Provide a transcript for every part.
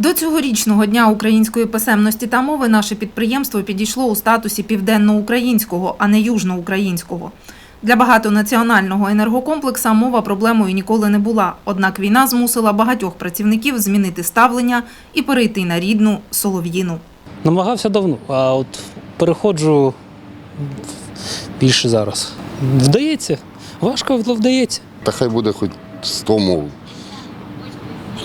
До цьогорічного дня української писемності та мови наше підприємство підійшло у статусі південноукраїнського, а не южноукраїнського. Для багатонаціонального енергокомплекса мова проблемою ніколи не була. Однак війна змусила багатьох працівників змінити ставлення і перейти на рідну солов'їну. Намагався давно, а от переходжу більше зараз. Вдається. Важко, вдається. Та хай буде хоч 100 мов.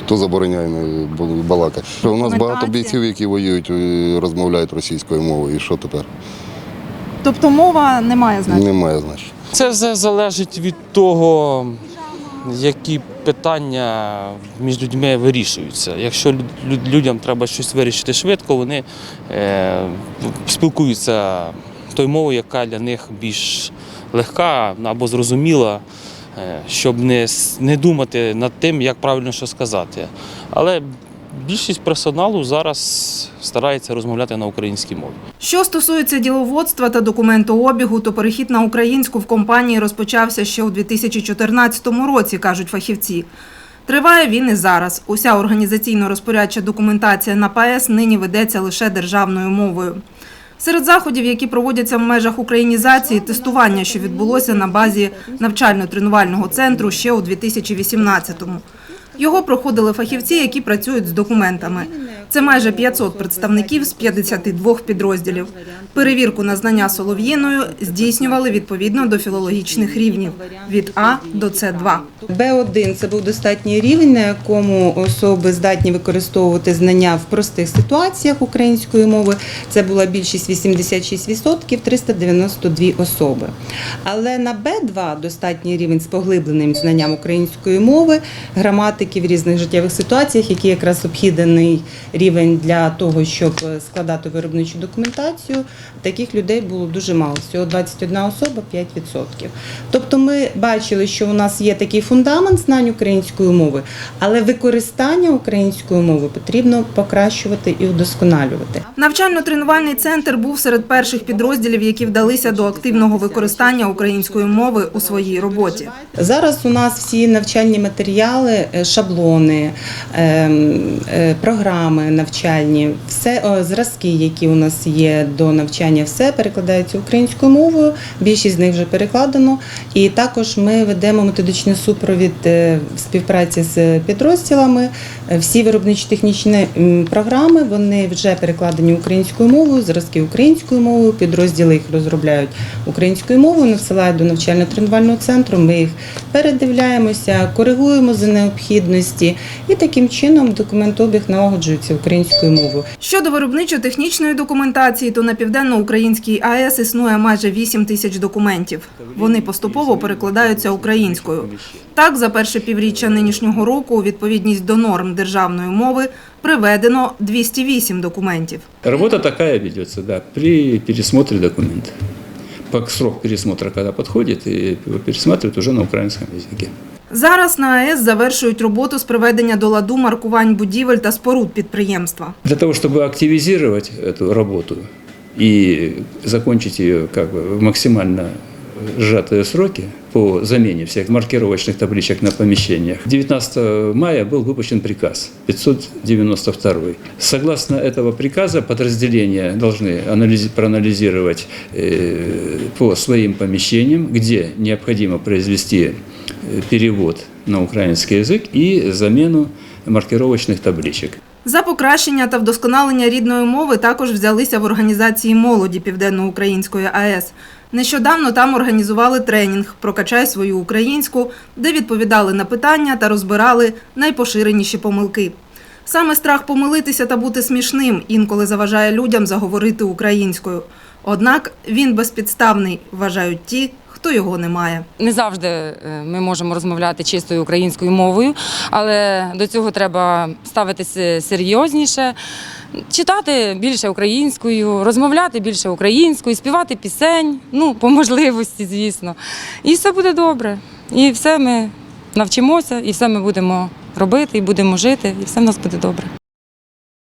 Хто забороняє не балакати? Що У нас багато бійців, які воюють, е, розмовляють російською мовою. І що тепер? Тобто мова не має Немає значення. Це все залежить від того, які питання між людьми вирішуються. Якщо люд- люд- людям треба щось вирішити швидко, вони е, спілкуються тою мовою, яка для них більш легка або зрозуміла, щоб не, не думати над тим, як правильно що сказати. Але більшість персоналу зараз старається розмовляти на українській мові. Що стосується діловодства та документообігу, то перехід на українську в компанії розпочався ще у 2014 році, кажуть фахівці. Триває він і зараз. Уся організаційно-розпорядча документація на ПАЕС нині ведеться лише державною мовою. Серед заходів, які проводяться в межах українізації, тестування, що відбулося на базі навчально-тренувального центру ще у 2018-му. Його проходили фахівці, які працюють з документами. Це майже 500 представників з 52 підрозділів. Перевірку на знання солов'їною здійснювали відповідно до філологічних рівнів від А до С2. Б1 це був достатній рівень, на якому особи здатні використовувати знання в простих ситуаціях української мови. Це була більшість 86%, 392 особи. Але на Б2 достатній рівень з поглибленим знанням української мови, граматики в різних життєвих ситуаціях, який якраз обхідний рівень для того, щоб складати виробничу документацію. Таких людей було дуже мало. Всього 21 особа, 5%. Тобто ми бачили, що у нас є такий фундамент знань української мови, але використання української мови потрібно покращувати і удосконалювати. Навчально-тренувальний центр був серед перших підрозділів, які вдалися до активного використання української мови у своїй роботі. Зараз у нас всі навчальні матеріали, е, шаблони, ем, е, програми навчальні, все о, зразки, які у нас є до навчання, все перекладається українською мовою. Більшість з них вже перекладено. І також ми ведемо методичний супровід е, в співпраці з підрозділами. Е, Всі виробничо-технічні програми вони вже перекладені українською мовою, зразки українською мовою. Підрозділи їх розробляють українською мовою, надсилають до навчально-тренувального центру. Ми їх передивляємося, коригуємо за необхідності, і таким чином документообіг налагоджується українською мовою. Щодо виробничо-технічної документації, то на південно-українській АЕС існує майже 8 тисяч документів. Вони поступово перекладаються українською. Так, за перше півріччя нинішнього року у відповідність до норм державної мови приведено 208 документів. Работа такая ведется, да, при пересмотре документа. По срок пересмотра, когда подходит, и его пересматривают уже на украинском языке. Зараз на АЕС завершують роботу з приведення до ладу маркувань будівель та споруд підприємства. Для того, чтобы активизировать эту работу и закончить ее как бы в максимально сжатые сроки по замене всех маркировочных табличек на помещениях. 19 мая был выпущен приказ 592. Согласно этого приказа подразделения должны анализи- проанализировать э, по своим помещениям, где необходимо произвести э, перевод на украинский язык и замену маркировочных табличек. За покращення та вдосконалення рідної мови також взялися в організації молоді Південноукраїнської АЕС. Нещодавно там організували тренінг Прокачай свою українську, де відповідали на питання та розбирали найпоширеніші помилки. Саме страх помилитися та бути смішним інколи заважає людям заговорити українською. Однак він безпідставний, вважають ті, хто його не має. Не завжди е, ми можемо розмовляти чистою українською мовою, але до цього треба ставитися серйозніше, читати більше українською, розмовляти більше українською, співати пісень, ну, по можливості, звісно. І все буде добре. І все ми навчимося, і все ми будемо робити, і будемо жити, і все в нас буде добре.